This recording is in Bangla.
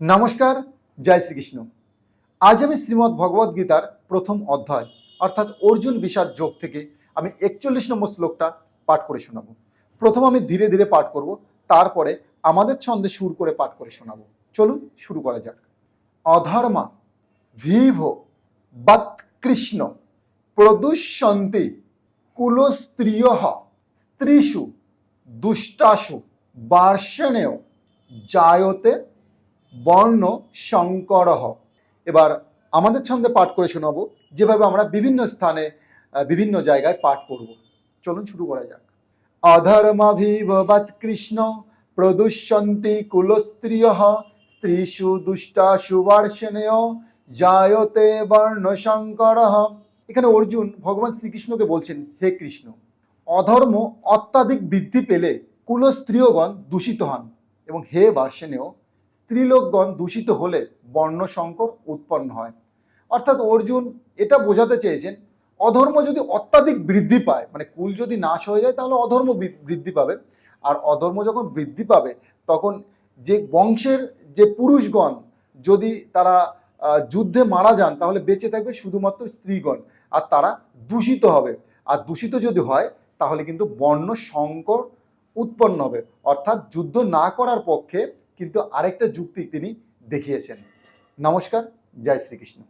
নমস্কার, জয় শ্রীকৃষ্ণ। আজ আমি শ্রীমদ্ ভগবদ গীতার প্রথম অধ্যায়, অর্থাৎ অর্জুন বিষাদ যোগ থেকে আমি একচল্লিশ নম্বর শ্লোকটা পাঠ করে শোনাবো। প্রথম আমি ধীরে ধীরে পাঠ করব, তারপরে আমাদের ছন্দে সুর করে পাঠ করে শোনাবো। চলুন শুরু করা যাক। অধর্মা ভিভ বৎ কৃষ্ণ প্রদুষ্যন্তি কুলস্ত্রিয় স্ত্রীষু দুষ্টাসু বার্ষণেয় জায়তে বর্ণ সংকরহ এবার আমাদের ছন্দে পাঠ করে শোনাবো, যেভাবে আমরা বিভিন্ন স্থানে বিভিন্ন জায়গায় পাঠ করব। চলুন শুরু করা যাক। অধর্মাভিভবৎ কৃষ্ণ প্রদুষ্যন্তি কুলস্ত্রিয় স্ত্রীষু দুষ্টাসু বার্ষণেয় জায়তে বর্ণ সংকরহ এখানে অর্জুন ভগবান শ্রীকৃষ্ণকে বলছেন, হে কৃষ্ণ, অধর্ম অত্যাধিক বৃদ্ধি পেলে কুলস্ত্রীয়গণ দূষিত হন এবং হে বার্ষণেয় স্ত্রীলোকগণ দূষিত হলে বর্ণ সংকর উৎপন্ন হয়। অর্থাৎ অর্জুন এটা বোঝাতে চেয়েছেন, অধর্ম যদি অত্যাধিক বৃদ্ধি পায় মানে কুল যদি নাশ হয়ে যায় তাহলে অধর্ম বৃদ্ধি পাবে। আর অধর্ম যখন বৃদ্ধি পাবে, তখন যে বংশের যে পুরুষগণ যদি তারা যুদ্ধে মারা যান, তাহলে বেঁচে থাকবে শুধুমাত্র স্ত্রীগণ, আর তারা দূষিত হবে। আর দূষিত যদি হয়, তাহলে কিন্তু বর্ণ সংকর উৎপন্ন হবে। অর্থাৎ যুদ্ধ না করার পক্ষে কিন্তু আরেকটা যুক্তি তিনি দেখিয়েছেন। নমস্কার জয় শ্রীকৃষ্ণ।